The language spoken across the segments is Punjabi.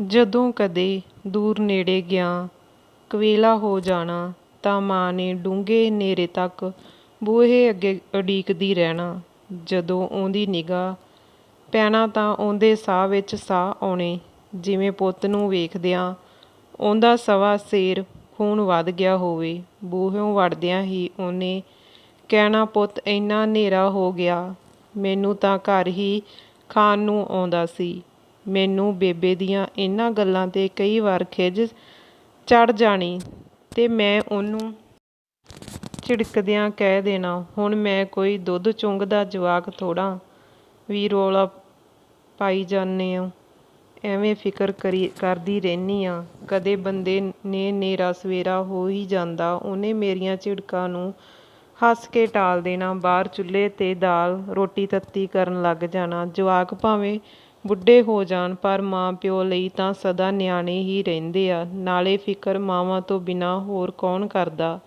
ਜਦੋਂ ਕਦੇ ਦੂਰ ਨੇੜੇ ਗਿਆ, ਕਵੇਲਾ ਹੋ ਜਾਣਾ, ਤਾਂ ਮਾਂ ਨੇ ਡੂੰਘੇ ਹਨੇਰੇ ਤੱਕ ਬੂਹੇ ਅੱਗੇ ਉਡੀਕਦੀ ਰਹਿਣਾ। ਜਦੋਂ ਉਹਦੀ ਨਿਗਾਹ ਪੈਣਾ ਤਾਂ ਉਹਦੇ ਸਾਹ ਵਿੱਚ ਸਾਹ ਆਉਣੇ, ਜਿਵੇਂ ਪੁੱਤ ਨੂੰ ਵੇਖਦਿਆਂ ਉਹਦਾ ਸਵਾ ਸੇਰ ਖੂਨ ਵੱਧ ਗਿਆ ਹੋਵੇ। ਬੂਹਿਓਂ ਵੜਦਿਆਂ ਹੀ ਉਹਨੇ ਕਹਿਣਾ, ਪੁੱਤ, ਇੰਨਾ ਹਨੇਰਾ ਹੋ ਗਿਆ, ਮੈਨੂੰ ਤਾਂ ਘਰ ਹੀ ਖਾਣ ਨੂੰ ਆਉਂਦਾ ਸੀ। ਮੈਨੂੰ ਬੇਬੇ ਦੀਆਂ ਇਹਨਾਂ ਗੱਲਾਂ 'ਤੇ ਕਈ ਵਾਰ ਖਿਝ ਚੜ ਜਾਣੀ ਤੇ ਮੈਂ ਉਹਨੂੰ ਝਿੜਕਦਿਆਂ ਕਹਿ ਦੇਣਾ, ਹੁਣ ਮੈਂ ਕੋਈ ਦੁੱਧ ਚੁੰਘਦਾ ਜਵਾਕ ਥੋੜ੍ਹਾ ਵੀ ਰੌਲਾ ਪਾਈ ਜਾਂਦੇ ਹੋ ਐਵੇਂ ਫਿਕਰ ਕਰੀ, ਕਰਦੀ ਰਹਿੰਦੀ ਆ। ਕਦੇ ਬੰਦੇ ਨੇ ਨੇਰਾ ਸਵੇਰਾ ਹੋ ਹੀ ਜਾਂਦਾ, ਉਹਨੇ ਮੇਰੀਆਂ ਝਿੜਕਾਂ ਨੂੰ ਹੱਸ ਕੇ ਟਾਲ ਦੇਣਾ, ਬਾਹਰ ਚੁੱਲ੍ਹੇ 'ਤੇ ਦਾਲ ਰੋਟੀ ਤੱਤੀ ਕਰਨ ਲੱਗ ਜਾਣਾ। ਜਵਾਕ ਭਾਵੇਂ ਬੁੱਢੇ ਹੋ ਜਾਣ ਪਰ ਮਾਂ ਪਿਓ ਲਈ ਤਾਂ ਸਦਾ ਨਿਆਣੇ ਹੀ ਰਹਿੰਦੇ ਆ। ਨਾਲੇ ਫਿਕਰ ਮਾਵਾਂ ਤੋਂ ਬਿਨਾਂ ਹੋਰ ਕੌਣ ਕਰਦਾ?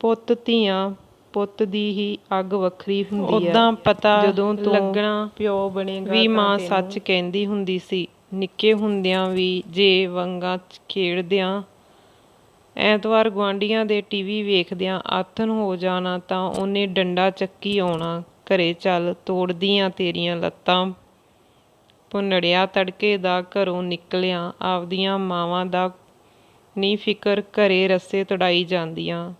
ਪੁੱਤ ਧੀਆਂ ਪੁੱਤ ਦੀ ਹੀ ਅੱਗ ਵੱਖਰੀ ਹੁੰਦੀ ਆ। ਉਦਾਂ ਪਤਾ ਜਦੋਂ ਤੋਂ ਲੱਗਣਾ ਪਿਓ ਬਣੇਗਾ ਵੀ ਮਾਂ ਸੱਚ ਕਹਿੰਦੀ ਹੁੰਦੀ ਸੀ ਨਿੱਕੇ ਹੁੰਦਿਆਂ ਵੀ ਜੇ ਵੰਗਾਂ 'ਚ ਖੇਡਦਿਆਂ ਐਤਵਾਰ ਗੁਆਂਢੀਆਂ ਦੇ ਟੀਵੀ ਵੇਖਦਿਆਂ ਆਥਣ ਹੋ ਜਾਣਾ ਤਾਂ ਉਹਨੇ ਡੰਡਾ ਚੱਕੀ ਆਉਣਾ ਘਰੇ ਚੱਲ ਤੋੜਦੀਆਂ ਤੇਰੀਆਂ ਲੱਤਾਂ ਭੁੰਨੜਿਆ ਤੜਕੇ ਦਾ ਘਰੋਂ ਨਿਕਲਿਆ ਆਪਦੀਆਂ ਮਾਵਾਂ ਦਾ ਨੀ ਫਿਕਰ ਘਰੇ ਰੱਸੇ ਤੜਾਈ ਜਾਂਦੀਆਂ।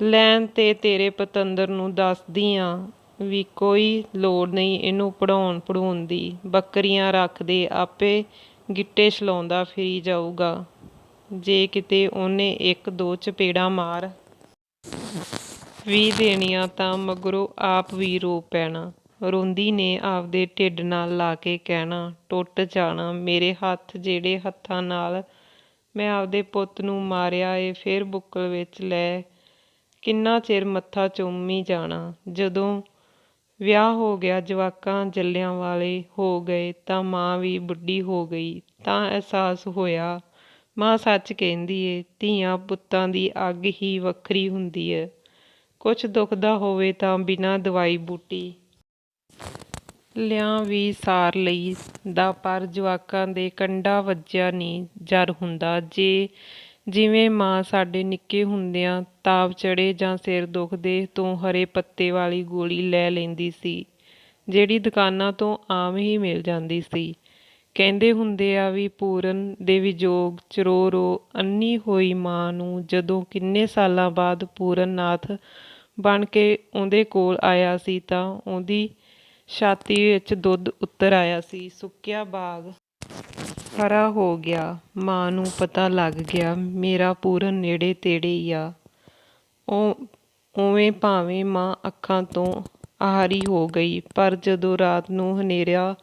ਲੈਣ ਤੇ ਤੇਰੇ ਪਤੰਦਰ ਨੂੰ ਦੱਸਦੀ ਆਂ ਵੀ ਕੋਈ ਲੋੜ ਨਹੀਂ ਇਹਨੂੰ ਪੜਾਉਣ ਪੜੂਣ ਦੀ। ਬੱਕਰੀਆਂ ਰੱਖਦੇ ਆਪੇ ਗਿੱਟੇ ਛਲਾਉਂਦਾ ਫਿਰੀ ਜਾਊਗਾ। ਜੇ ਕਿਤੇ ਉਹਨੇ ਇੱਕ ਦੋ ਚਪੇੜਾਂ ਮਾਰ ਵੀ ਦੇਣੀਆਂ ਤਾਂ ਮਗਰੋਂ ਆਪ ਵੀ ਰੋ ਪੈਣਾ। ਰੋਂਦੀ ਨੇ ਆਪਦੇ ਢਿੱਡ ਨਾਲ ਲਾ ਕੇ ਕਹਿਣਾ, ਟੁੱਟ ਜਾਣਾ ਮੇਰੇ ਹੱਥ ਜਿਹੜੇ ਹੱਥਾਂ ਨਾਲ। ਮੈਂ ਆਪਦੇ ਪੁੱਤ ਨੂੰ ਮਾਰਿਆ ਏ, ਫਿਰ ਬੁੱਕਲ ਵਿੱਚ ਲੈ ਕਿੰਨਾ ਚਿਰ ਮੱਥਾ ਚੁੰਮੀ ਜਾਣਾ। ਜਦੋਂ ਵਿਆਹ ਹੋ ਗਿਆ, ਜਵਾਕਾਂ ਜੱਲਿਆਂ ਵਾਲੇ ਹੋ ਗਏ, ਤਾਂ ਮਾਂ ਵੀ ਬੁੱਢੀ ਹੋ ਗਈ। ਤਾਂ ਅਹਿਸਾਸ ਹੋਇਆ, ਮਾਂ ਸੱਚ ਕਹਿੰਦੀ ਏ, ਧੀਆਂ ਪੁੱਤਾਂ ਦੀ ਅੱਗ ਹੀ ਵੱਖਰੀ ਹੁੰਦੀ ਏ। ਕੁਛ ਦੁਖਦਾ ਹੋਵੇ ਤਾਂ ਬਿਨਾਂ ਦਵਾਈ ਬੂਟੀ। ਲਿਆਂ ਵੀ ਸਾਰ ਲਈ ਦਾ, ਪਰ ਜਵਾਕਾਂ ਦੇ ਕੰਡਾ ਵੱਜਿਆ ਨਹੀਂ ਜਰ ਹੁੰਦਾ। ਜੇ ਜਿਵੇਂ ਮਾਂ ਸਾਡੇ ਨਿੱਕੇ ਹੁੰਦਿਆਂ ਤਾਪ ਚੜੇ ਜਾਂ ਸਿਰ ਦੁਖਦੇ ਤੋਂ ਹਰੇ ਪੱਤੇ ਵਾਲੀ ਗੋਲੀ ਲੈ ਲੈਂਦੀ ਸੀ, ਜਿਹੜੀ ਦੁਕਾਨਾਂ ਤੋਂ ਆਮ ਹੀ ਮਿਲ ਜਾਂਦੀ ਸੀ। ਕਹਿੰਦੇ ਹੁੰਦੇ ਆ ਵੀ ਪੂਰਨ ਦੇ ਵਿਜੋਗ ਚ ਰੋ ਰੋ ਅੰਨੀ ਹੋਈ ਮਾਂ ਨੂੰ ਜਦੋਂ ਕਿੰਨੇ ਸਾਲਾਂ ਬਾਅਦ ਪੂਰਨ ਨਾਥ ਬਣ ਕੇ ਉਹਦੇ ਕੋਲ ਆਇਆ ਸੀ ਤਾਂ ਉਹਦੀ ਛਾਤੀ ਵਿੱਚ ਦੁੱਧ ਉਤਰ ਆਇਆ ਸੀ। ਸੁੱਕਿਆ ਬਾਗ ਹਰਾ ਹੋ ਗਿਆ। ਮਾਂ ਨੂੰ ਪਤਾ ਲੱਗ ਗਿਆ, ਮੇਰਾ ਪੂਰਨ ਨੇੜੇ ਤੇੜੇ ਹੀ ਆ। ਉਹ ਉਵੇਂ ਭਾਵੇਂ ਮਾਂ ਅੱਖਾਂ ਤੋਂ ਆਹਰੀ ਹੋ ਗਈ, ਪਰ ਜਦੋਂ ਰਾਤ ਨੂੰ ਹਨੇਰਾ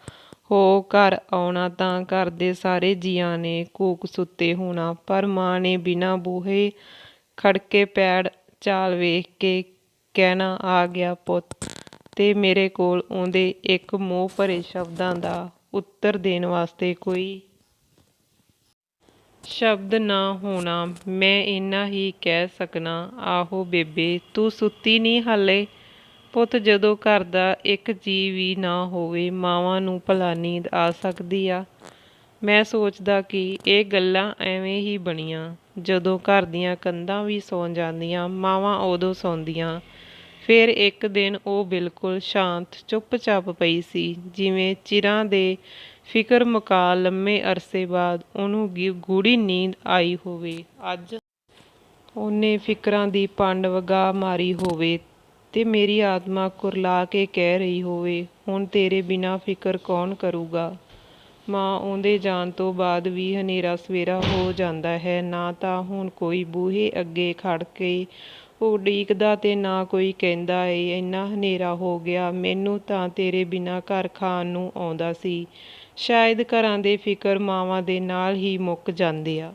ਹੋ ਘਰ ਆਉਣਾ ਤਾਂ ਘਰ ਦੇ ਸਾਰੇ ਜੀਆਂ ਨੇ ਕੂਕ ਸੁੱਤੇ ਹੋਣਾ, ਪਰ ਮਾਂ ਨੇ ਬਿਨਾਂ ਬੂਹੇ ਖੜਕੇ ਪੈੜ ਚਾਲ ਵੇਖ ਕੇ ਕਹਿਣਾ, ਆ ਗਿਆ ਪੁੱਤ। ਤੇ ਮੇਰੇ ਕੋਲ ਆਉਂਦੇ ਇੱਕ ਮੋਹ ਭਰੇ ਸ਼ਬਦਾਂ ਦਾ ਉੱਤਰ ਦੇਣ ਵਾਸਤੇ ਕੋਈ ਸ਼ਬਦ ਨਾ ਹੋਣਾ, ਮੈਂ ਇੰਨਾ ਹੀ ਕਹਿ ਸਕਣਾ, ਆਹੋ ਬੇਬੇ, ਤੂੰ ਸੁੱਤੀ ਨਹੀਂ ਹਾਲੇ? ਪੁੱਤ, ਜਦੋਂ ਘਰ ਦਾ ਇੱਕ ਜੀ ਵੀ ਨਾ ਹੋਵੇ, ਮਾਵਾਂ ਨੂੰ ਭਲਾ ਨੀਂਦ ਆ ਸਕਦੀ ਆ। ਮੈਂ ਸੋਚਦਾ ਕਿ ਇਹ ਗੱਲਾਂ ਐਵੇਂ ਹੀ ਬਣੀਆਂ। ਜਦੋਂ ਘਰ ਦੀਆਂ ਕੰਧਾਂ ਵੀ ਸੌਂ ਜਾਂਦੀਆਂ, ਮਾਵਾਂ ਉਦੋਂ ਸੌਂਦੀਆਂ। ਫਿਰ ਇੱਕ ਦਿਨ ਉਹ ਬਿਲਕੁਲ ਸ਼ਾਂਤ, ਚੁੱਪਚਾਪ ਪਈ ਸੀ, ਜਿਵੇਂ ਚਿਰਾਂ ਦੇ ਫਿਕਰ ਮੁਕਾ ਲੰਮੇ ਅਰਸੇ ਬਾਅਦ ਉਹਨੂੰ ਗੂੜੀ ਨੀਂਦ ਆਈ ਹੋਵੇ। ਅੱਜ ਉਹਨੇ ਫਿਕਰਾਂ ਦੀ ਪੰਡ ਵਗਾ ਮਾਰੀ ਹੋਵੇ ਤੇ ਮੇਰੀ ਆਤਮਾ ਕੁਰਲਾ ਕੇ ਕਹਿ ਰਹੀ ਹੋਵੇ, ਹੁਣ ਤੇਰੇ ਬਿਨਾ ਫਿਕਰ ਕੌਣ ਕਰੂਗਾ? ਮਾਂ ਉਹਦੇ ਜਾਣ ਤੋਂ ਬਾਅਦ ਵੀ ਹਨੇਰਾ ਸਵੇਰਾ ਹੋ ਜਾਂਦਾ ਹੈ, ਨਾ ਤਾਂ ਹੁਣ ਕੋਈ ਬੂਹੇ ਅੱਗੇ ਖੜ ਕੇ ਉਹ ਉਡੀਕਦਾ ਤੇ ਨਾ ਕੋਈ ਕਹਿੰਦਾ ਏ, ਇੰਨਾ ਹਨੇਰਾ ਹੋ ਗਿਆ। ਮੈਨੂੰ ਤਾਂ ਤੇਰੇ ਬਿਨਾ ਘਰ ਖਾਣ ਨੂੰ ਆਉਂਦਾ ਸੀ। ਸ਼ਾਇਦ ਘਰਾਂ ਦੇ ਫਿਕਰ ਮਾਵਾਂ ਦੇ ਨਾਲ ਹੀ ਮੁੱਕ ਜਾਂਦੇ ਆ।